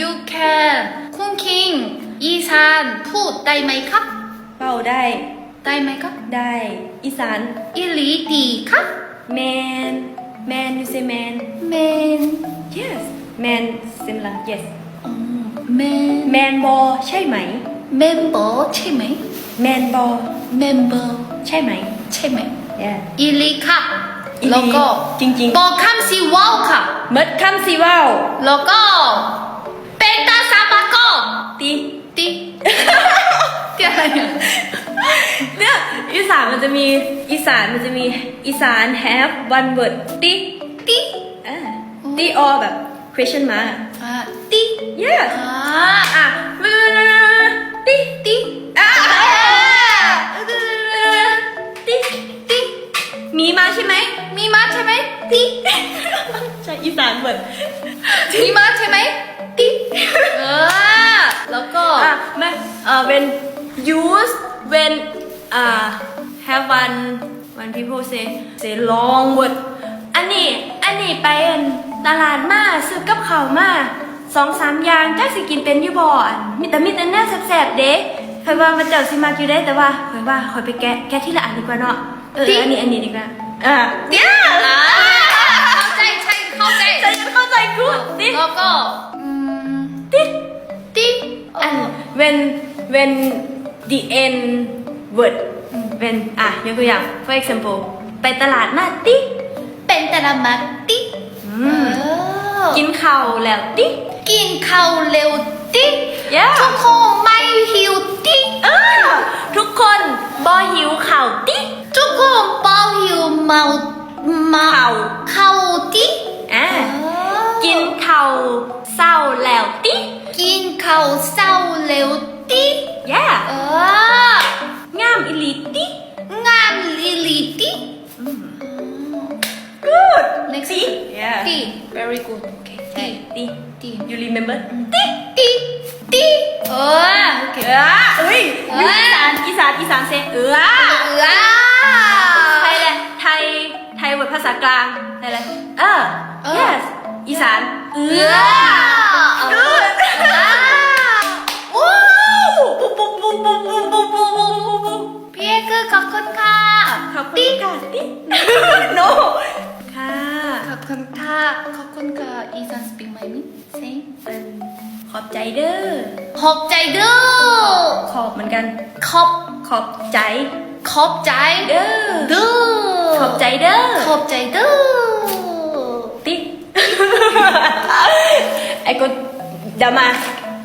you can cooking อีสานพูดได้ไหมครับ เป่าได้ ได้ไหมครับ ได้ อีสานอีหลีดีครับ man man you say man แมน yes man similar yes แมน man b o ใช่ไหมเมมเบอร์ใช่ไหม man b o เมมเบอร์ใช่ไหม ใช่ไหม yeah อีหลีครับอีหลีแล้วก็จริงๆบอกคำสิว้าวค่ะเมดคำสิว่าวแล้วก็ เป็นตาซาบะก็ตีติติอะไรเนี่ยเนี่ยอีสานมันจะมีอีสานมันจะมีอีสาน have one word ตีติอ่าตี or แบบ question mark อ่าติ yeah อ่าอะตีติอะติติมีมาใช่ไหมมีมาใช่ไหมติใช่อีสานเหมือนมีมาใช่ไหม ติเออ แล้วก็ อะแม่เอ่อ when use when อ่า have one when people say say long word อันนี้อันนี้ไปอันตลาดมาซื้อกับข้าวมาสองสามอย่างจ้าสิกินเป็นอยู่บ่อันมีแต่มีแต่แน่แสบๆเด้เคยว่ามันเจ้าสิมากอยู่ได้แต่ว่าเคยว่าคอยไปแกะแกะที่ละอันดีกว่าเนาะเอออันนี้อันนี้ดีกว่าอ่าเนี่ยอ่าเข้าใจใช่เข้าใจ ฉันยังเข้าใจกูดิ แล้วก็ อืมติติอัน when when the end word when อะยกตัวอย่าง for example ไปตลาดมาติเป็นแต่ละมาติอืเอมอกินข้าวแล้วติกินข้าวเร็วติ Yeah ทุกคนไม่หิวติเออทุกคนบ่หิวข้าวติทุกคนเปาหิวเมาเมาข้าวข้าวติอะกินข้าวเศร้าแล้ว ติกินข้าวเศร้าเร็วติ yeah เอองามอิลิติ งานลิลิติ good next ติ yeah ติ very good okay ใช่ติติติ you remember ติติติเออโอเคเอออุ้ยเอ้ยอีสานอีสานอีสานเซเออเออไทยเลยไทยไทยเวิร์ดภาษากลางไทยเลยเออ yes อีสานเอเอออ พี่เอกขอบคุณค่ะขอบคุณค่ะติ๊ no ค่ะขอบคุณค่ะขอบคุณค่ะอีสานสปีกไหมมิเซ็งเป็นขอบใจเด้อขอบใจเด้อขอบเหมือนกัน ขอบขอบใจ ขอบใจเด้อเด้อขอบใจเด้อขอบใจเด้อติ๊ไอ้กูเดี๋ยวมา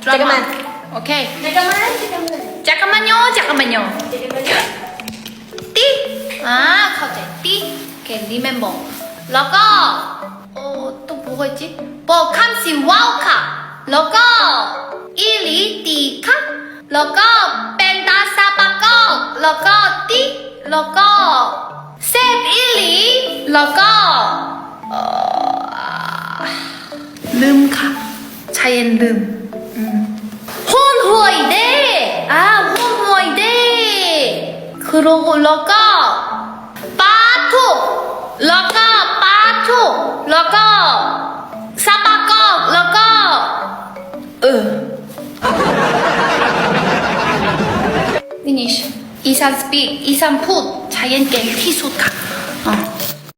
เจอกันมาโอเคเจอกันมาเจอกันมาจักรมันโยจักรมันโย อ่าเข้าใจติ๊กโอเค remember แล้วก็โอ้또뭐가있지บอกคำสิว้าวค่ะ แล้วก็อีหลีตีค่ะ แล้วก็เป็นตาซาปะก็แล้วก็ติ๊กแล้วก็เซฟอีหลีแล้วก็เอ่อลืมค่ะชายันลืมอืมหุ่นหวยเด้อ่าหุ่นหวยเด้ 그러고 러가 빠투 แล้วก็ปาทุแล้วก็ซาปากอกแล้วก็ เออ Finish อีสานสปีกอีสานพูดชาเย็นเก่งที่สุดค่ะ